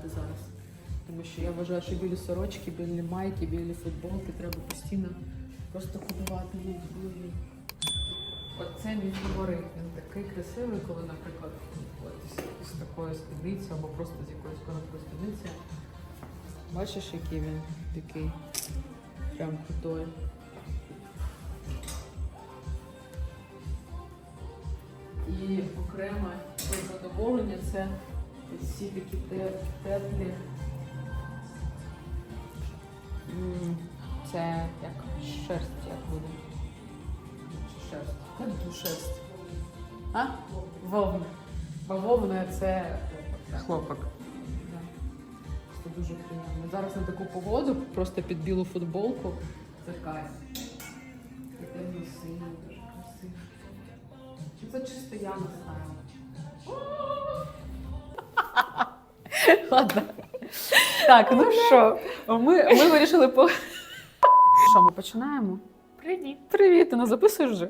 купляти зараз. Тому що я вважаю, що білі сорочки, білі майки, білі футболки треба постійно просто купувати їх білі. Оце мій фаворит. Він такий красивий, коли, наприклад, от з такою спідницею або просто з якоюсь короткою спідницею. Бачиш, який він такий прям крутой. І окреме задоволення це ці такі теплі. Це як шерсть, як буде. Шерсть. Як шерсть? А? Вовна. Бавовна це хлопок. Це дуже приємно. Зараз на таку погоду, просто під білу футболку. Це кайф. І темний синій, дуже красиво. Чи це чисто я настаю? Ладно. Так, ну що, ми, ми вирішили по. Що, ми починаємо? Привіт. Привіт, ти нас записуєш вже?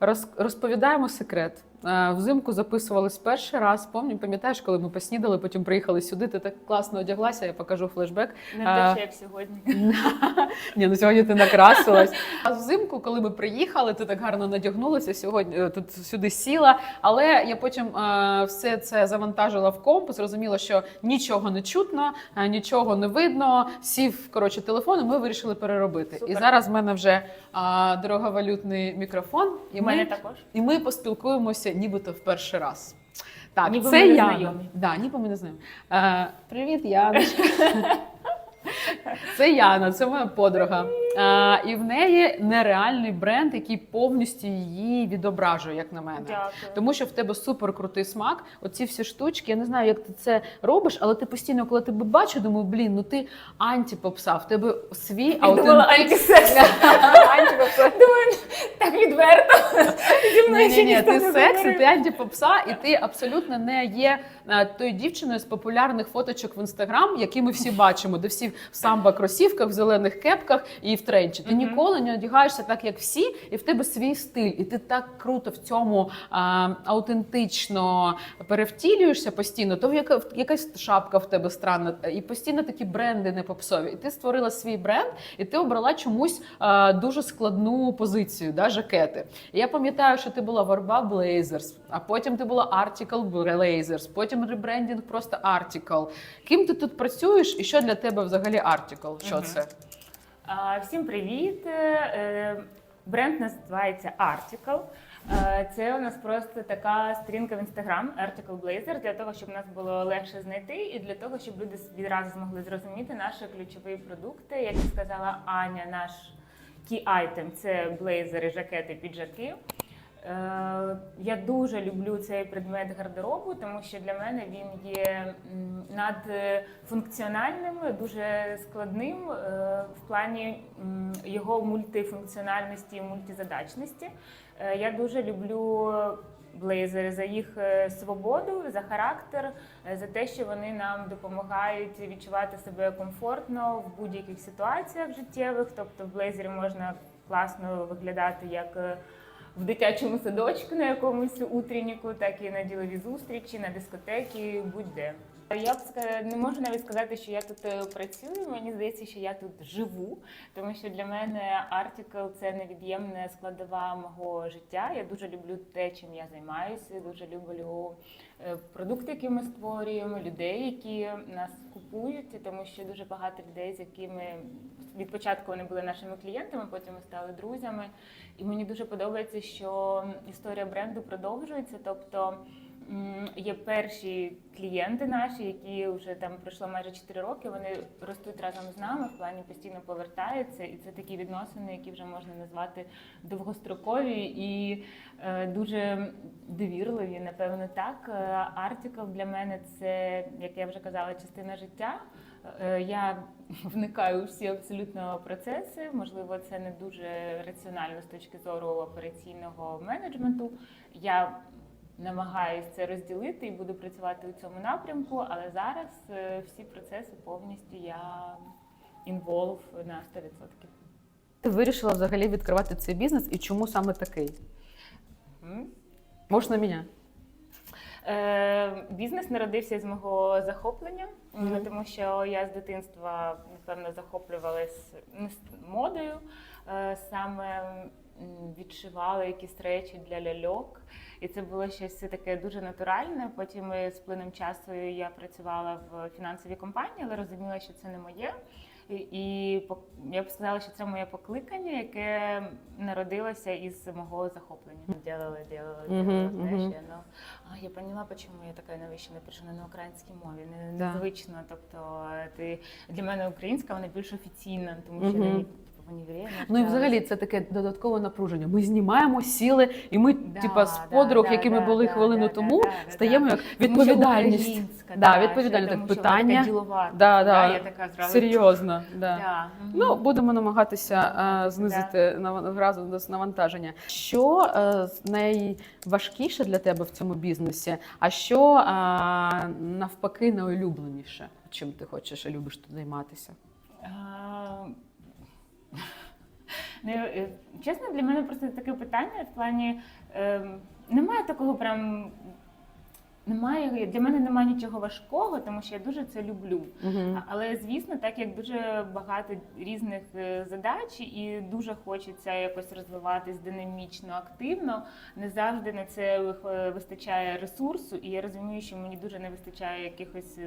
Роз, розповідаємо секрет. Е, Взимку записувались перший раз. Помню, пам'ятаєш, коли ми поснідали, потім приїхали сюди. Ти так класно одяглася, я покажу флешбек. Не те, як сьогодні. Ні, ну сьогодні ти накрасилась. А взимку, коли ми приїхали, ти так гарно надягнулася. Сьогодні е, тут сюди сіла. Але я потім е, все це завантажила в комп, зрозуміла, що нічого не чутно, нічого не видно. Сів коротше телефон, і ми вирішили переробити. Супер. І зараз в мене вже дороговалютний мікрофон, і У мене ми, також. і ми поспілкуємося, нібито в перший раз. Так, Ніби це ми не Яна. знайомі. Да, ніби ми не знаємо. Е, привіт, Яночка. Це Яна, це моя подруга. А, і в неї нереальний бренд, який повністю її відображує, як на мене. Дякую. Тому що в тебе супер крутий смак. Оці всі штучки, я не знаю, як ти це робиш, але ти постійно, коли тебе бачу, думаю, блін, ну ти антипопса, в тебе свій аутентичний. Думаю, так відверто. Зі мною ще ні, ні, ти секс, ти антипопса, і ти абсолютно не є е, тою дівчиною з популярних фоточок в інстаграм, які ми всі бачимо, де всі в самбо кросівках, в зелених кепках і в тренчі. Ти ніколи не одягаєшся так, як всі, і в тебе свій стиль, і ти так круто в цьому а, аутентично перевтілюєшся постійно. То яка якась шапка в тебе странна, і постійно такі бренди не попсові. І ти створила свій бренд, і ти обрала чомусь а, дуже складну позицію, да, жакети. І я пам'ятаю, що ти була Варба Blazers, а потім ти була Article Blazers, потім ребрендінг просто Article. Ким ти тут працюєш і що для тебе взагалі Article? Що це? Всім привіт. Е, Бренд називається Article. Е, Це у нас просто така сторінка в інстаграм Article Blazer, для того, щоб нас було легше знайти, і для того, щоб люди відразу змогли зрозуміти наші ключові продукти. Як сказала Аня, наш key item – це блейзери, жакети, піджаки. Е, Я дуже люблю цей предмет гардеробу, тому що для мене він є надфункціональним, дуже складним е, в плані його мультифункціональності і мультизадачності. Е, Я дуже люблю блейзери за їх е, свободу, за характер, е, за те, що вони нам допомагають відчувати себе комфортно в будь-яких ситуаціях життєвих. Тобто в блейзері можна класно виглядати як е, в дитячому садочку на якомусь утренніку, так і на ділові зустрічі, на дискотеки, будь-де. Я б не можу навіть сказати, що я тут е, працюю. Мені здається, що я тут живу, тому що для мене артикл це невід'ємна складова мого життя. Я дуже люблю те, чим я займаюся. Дуже люблю е, продукти, які ми створюємо, людей, які нас купують, тому що дуже багато людей, з якими від початку вони були нашими клієнтами, потім ми стали друзями. І мені дуже подобається, що історія бренду продовжується. Тобто є перші клієнти наші, які вже там пройшло майже 4 роки. Вони ростуть разом з нами, в плані постійно повертаються, і це такі відносини, які вже можна назвати довгострокові і е, дуже довірливі. Напевно, так. Артикл для мене це, як я вже казала, частина життя. Е, Я вникаю у всі абсолютно процеси. Можливо, це не дуже раціонально з точки зору операційного менеджменту. Я намагаюся це розділити і буду працювати у цьому напрямку, але зараз е, всі процеси повністю я інволв на 100%. Ти вирішила взагалі відкривати цей бізнес і чому саме такий? М? Можна мене? Е, бізнес народився з мого захоплення, м, Мгм. тому що я з дитинства напевно захоплювалась модою, саме м, відшивала якісь речі для ляльок. І це було щось таке дуже натуральне. Потім е, з плином часу я працювала в фінансовій компанії, але розуміла, що це не моє. І, я б сказала, що це моє покликання, яке народилося із мого захоплення. Делала, Мгм, делала, знаєш, я, ну, а, я поняла, чому я така навіщо напишена на українській мові. Не, Да. незвично. Тобто, ти для мене українська вона більш офіційна, тому що Універі. Ну і взагалі це таке додаткове напруження. Ми знімаємо, сіли, і ми, Да, типа, з да, подруг, да, якими да, були да, хвилину да, тому, да, да, стаємо да. як відповідальність. Да, да, відповідальність, так, питання. ділова, Да, да. я така зразу. Серйозно, да. Да. Ну, будемо намагатися е, Да. знизити нав- разом навантаження. Що е, найважкіше для тебе в цьому бізнесі, а що е, навпаки найулюбленіше? Чим ти хочеш і любиш тут займатися? А, е, чесно, для мене просто таке питання в плані ем, немає такого прям. Немає для мене немає нічого важкого, тому що я дуже це люблю. А- Але звісно, так як дуже багато різних е, задач, і дуже хочеться якось розвиватись динамічно, активно. Не завжди на це вистачає ресурсу, і я розумію, що мені дуже не вистачає якихось.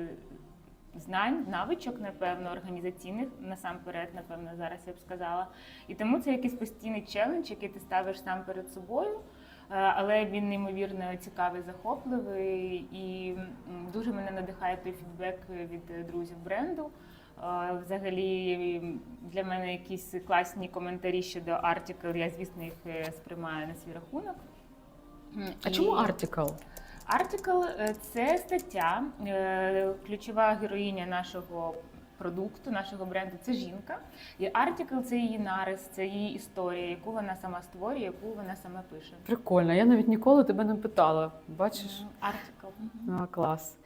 Знань, навичок, напевно, організаційних насамперед, напевно, зараз я б сказала. І тому це якийсь постійний челендж, який ти ставиш сам перед собою. Е, Але він неймовірно цікавий, захопливий і дуже мене надихає той фідбек від друзів бренду. Е, Взагалі для мене якісь класні коментарі щодо Article, я звісно їх е, сприймаю на свій рахунок. А і- чому артикл? Article е, – це стаття, е, ключова героїня нашого продукту, нашого бренду це жінка. І Article – це її нарис, це її історія, яку вона сама створює, яку вона сама пише. Прикольно, я навіть ніколи тебе не питала. Бачиш? Article. Мгм. А, клас.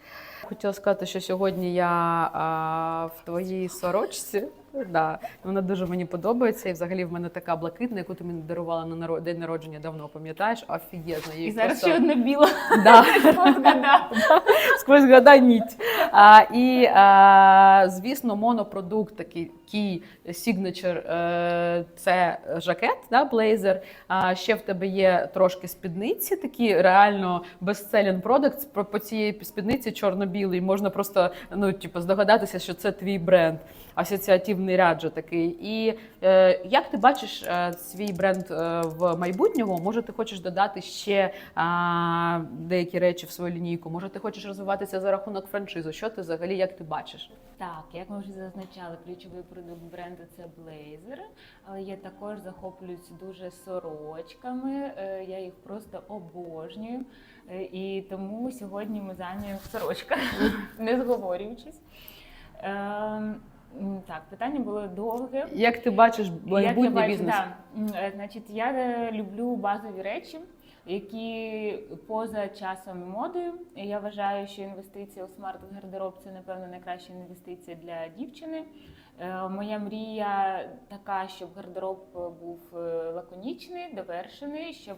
Хотіла сказати, що сьогодні я а, в твоїй сорочці. Да, вона дуже мені подобається. І взагалі в мене така блакитна, яку ти мені дарувала на наро- день народження давно, пам'ятаєш? Офігезно. І зараз ще одна біла. Да. Сквозь года ніть. А, і, а, звісно, монопродукт, такий key signature, е, це жакет, да, блейзер. А ще в тебе є трошки спідниці, такі реально bestselling продукт. По, по цій спідниці чорно-білий. Можна просто ну, типу, здогадатися, що це твій бренд. Асоціативний ряд же такий. І е, як ти бачиш е, свій бренд е, в майбутньому? Може, ти хочеш додати ще а, деякі речі в свою лінійку? Може, ти хочеш розвиватися за рахунок франшизу? Що ти взагалі як ти бачиш? Так, як ми вже зазначали, ключовий продукт бренду це блейзер, але я також захоплююсь дуже сорочками. е, Я їх просто обожнюю. Е, І тому сьогодні ми зайняємо в сорочках, не зговорюючись. Так, питання було довге. Як ти бачиш майбутній бізнес? да. Е, Значить, я е, люблю базові речі, які поза часом і модою. Я вважаю, що інвестиція у смарт-гардероб це, напевно, найкраща інвестиція для дівчини. Е, Моя мрія така, щоб гардероб був лаконічний, довершений, щоб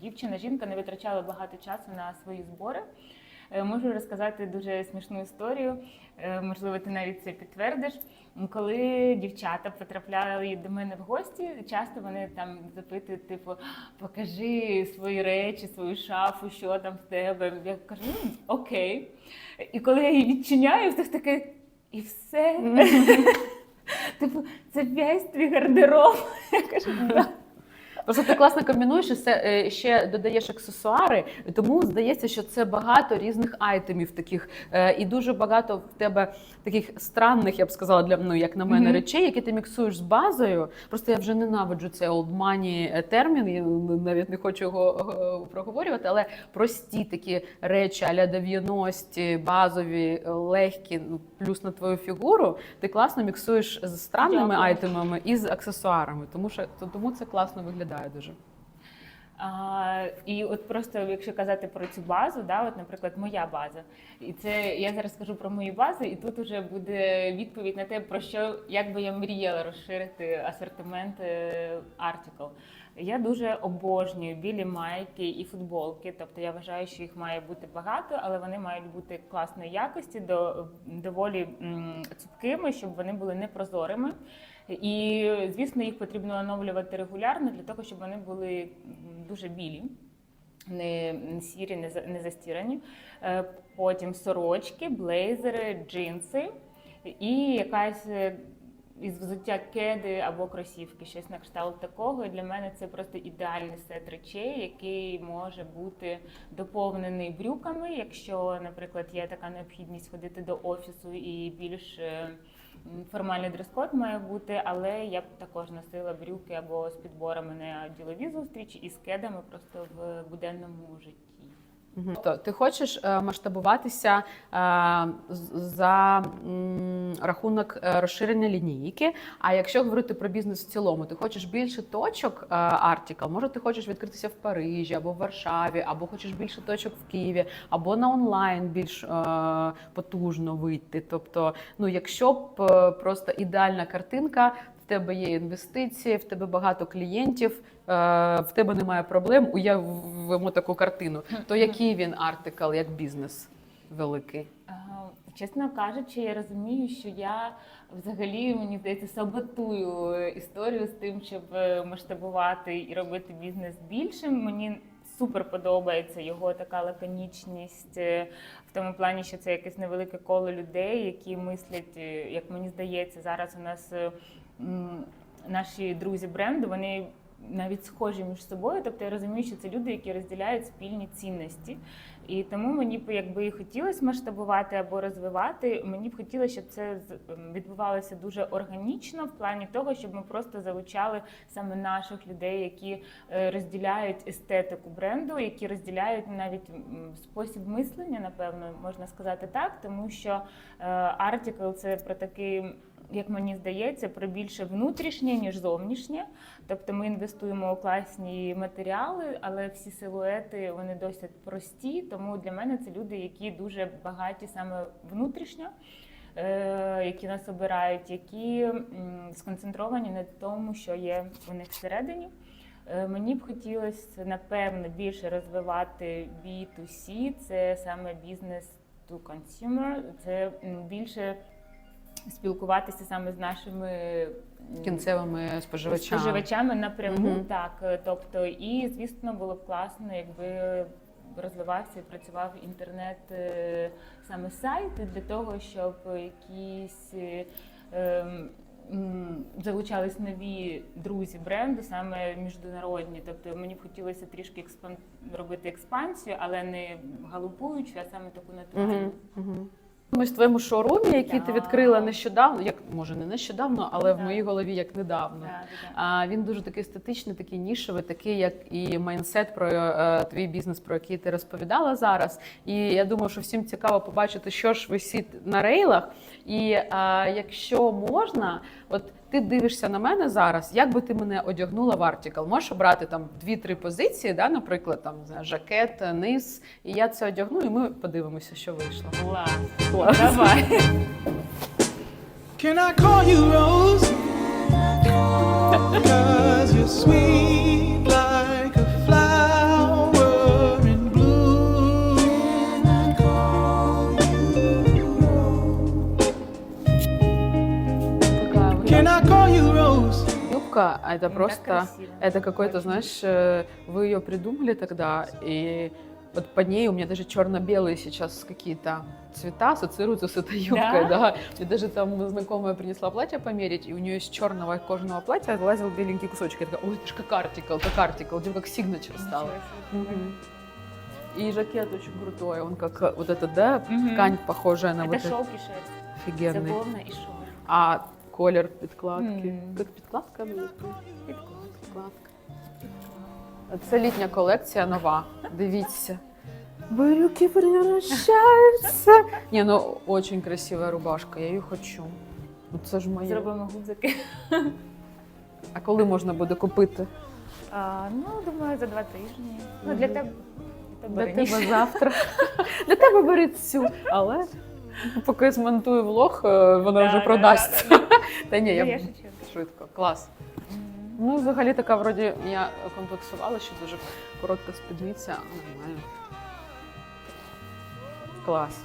дівчина, жінка не витрачала багато часу на свої збори. Е, Можу розказати дуже смішну історію. Е, Можливо, ти навіть це підтвердиш. Коли дівчата потрапляли до мене в гості, часто вони там запитують, типу, покажи свої речі, свою шафу, що там в тебе. Я кажу, «М, окей. І коли я її відчиняю, все таке, і все. Типу, це весь твій гардероб. Я кажу, «Да». Просто ти класно комбінуєш і це е, ще додаєш аксесуари, тому здається, що це багато різних айтемів таких, е, і дуже багато в тебе таких странних, я б сказала, для ну як на мене, Мгм. речей, які ти міксуєш з базою. Просто я вже ненавиджу цей old money термін. Я навіть не хочу його е, проговорювати, але прості такі речі, аля 90-ті, базові, е, легкі, ну плюс на твою фігуру. Ти класно міксуєш з странними Дякую. айтемами і з аксесуарами, тому що тому це класно виглядає дуже. А, і от просто якщо казати про цю базу, да, от, наприклад, моя база, і це я зараз скажу про мою базу, і тут вже буде відповідь на те, про що як би я мріяла розширити асортимент е, Article. Я дуже обожнюю білі майки і футболки. Тобто я вважаю, що їх має бути багато, але вони мають бути класної якості, до доволі цупкими, щоб вони були непрозорими. І звісно, їх потрібно оновлювати регулярно для того, щоб вони були дуже білі. Не сірі, не за- застірані. Е, Потім сорочки, блейзери, джинси і якась е, із взуття кеди або кросівки, щось на кшталт такого. І для мене це просто ідеальний сет речей, який може бути доповнений брюками, якщо, наприклад, є така необхідність ходити до офісу і більш е, формальний дрес-код має бути, але я б також носила брюки або з підборами на ділові зустрічі і з кедами просто в буденному житті. Тобто ти хочеш е, масштабуватися е, за рахунок е, розширення лінійки. А якщо говорити про бізнес в цілому, ти хочеш більше точок Article, може ти хочеш відкритися в Парижі або в Варшаві, або хочеш більше точок в Києві, або на онлайн більш потужно вийти. Тобто, ну якщо б просто ідеальна картинка. В тебе є інвестиції, в тебе багато клієнтів, е, в тебе немає проблем. Уявимо таку картину. То який він артикл, як бізнес великий? Чесно кажучи, я розумію, що я взагалі мені здається саботую е, історію з тим, щоб е, масштабувати і робити бізнес більшим. Мені супер подобається його така лаконічність е, в тому плані, що це якесь невелике коло людей, які мислять, е, як мені здається, зараз у нас е, наші друзі бренду, вони навіть схожі між собою. Тобто я розумію, що це люди, які розділяють спільні цінності. І тому мені б якби і хотілося масштабувати або розвивати. Мені б хотілося, щоб це ем, відбувалося дуже органічно, в плані того, щоб ми просто залучали саме наших людей, які е, розділяють естетику бренду, які розділяють навіть спосіб мислення, напевно, можна сказати так, тому що е, Article – це про такий. Як мені здається, про більше внутрішнє ніж зовнішнє. Тобто ми інвестуємо у класні матеріали, але всі силуети вони досить прості. Тому для мене це люди, які дуже багаті саме внутрішньо, е, які нас обирають, які сконцентровані на тому, що є у них всередині. Е, Мені б хотілося напевно більше розвивати B2C, це саме бізнес to consumer, це більше спілкуватися саме з нашими Кінцевими споживачами. споживачами напряму, Мгм. так. е, Тобто, і звісно, було б класно, якби розвивався і працював інтернет е, саме сайти для того, щоб якісь. е, ем, Залучались нові друзі бренду, саме міжнародні. Тобто мені б хотілося трішки експан... робити експансію, але не галопуючу, а саме таку натуральну. Ми в твоєму шоурумі, який ти відкрила нещодавно, як може не нещодавно, але в моїй голові як недавно. Да, да, да. А він дуже такий естетичний, такий нішевий, такий, як і майнсет про е, твій бізнес, про який ти розповідала зараз. І я думаю, що всім цікаво побачити, що ж висить на рейлах. І е, якщо можна, от ти дивишся на мене зараз, як би ти мене одягнула в артикл? Можеш обрати там дві-три позиції, да, наприклад, там жакет, низ, і я це одягну, і ми подивимося, що вийшло. Клас. Клас. Давай. Can I call you Rose? а это Ну, просто, так красиво. это какой-то, Очень. знаешь, э, вы ее придумали тогда, и вот под ней у меня даже черно-белые сейчас какие-то цвета ассоциируются с этой юбкой, Да? да. И даже там знакомая принесла платье померить, и у нее из черного кожаного платья лазил беленький кусочек. Я такая, ой, это же как артикл, как артикл, типа как сигнатур стал. Нічого собі. Мгм. И жакет очень крутой, он как э, вот это, да, Мгм. ткань похожая на Це вот этот шовк і шерсть. Це офигенный. вовна і шов. А колер підкладки, Мгм. підкладка буде? Підкладка. Це літня колекція нова. Дивіться. Брюки превращаються. Ні, ну очень красива рубашка, я її хочу. Ну це ж моє. Зробимо гудзики. А коли можна буде купити? А, ну, думаю, за два тижні. Ну, для Мгм. тебе. для Для раніше. тебе завтра. Для тебе беруть цю. Але поки я змонтую влог, е, вона Да, вже да, продасть. да, да. Та ні, я я швидко. Клас. Ну, взагалі така вроді я комплексувала, що дуже коротка спідниця, а нормально. Клас.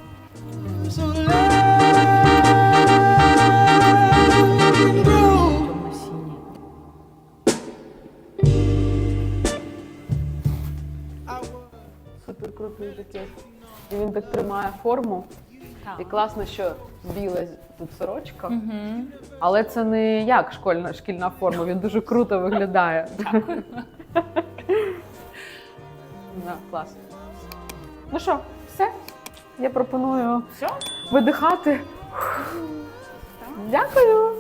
Супер крутий жакет. І він так тримає форму. І класно, що біла тут сорочка. Угу. Але це не як школьна шкільна форма, він дуже круто виглядає. Да, клас. Ну що, все? Я пропоную Все? видихати. Дякую.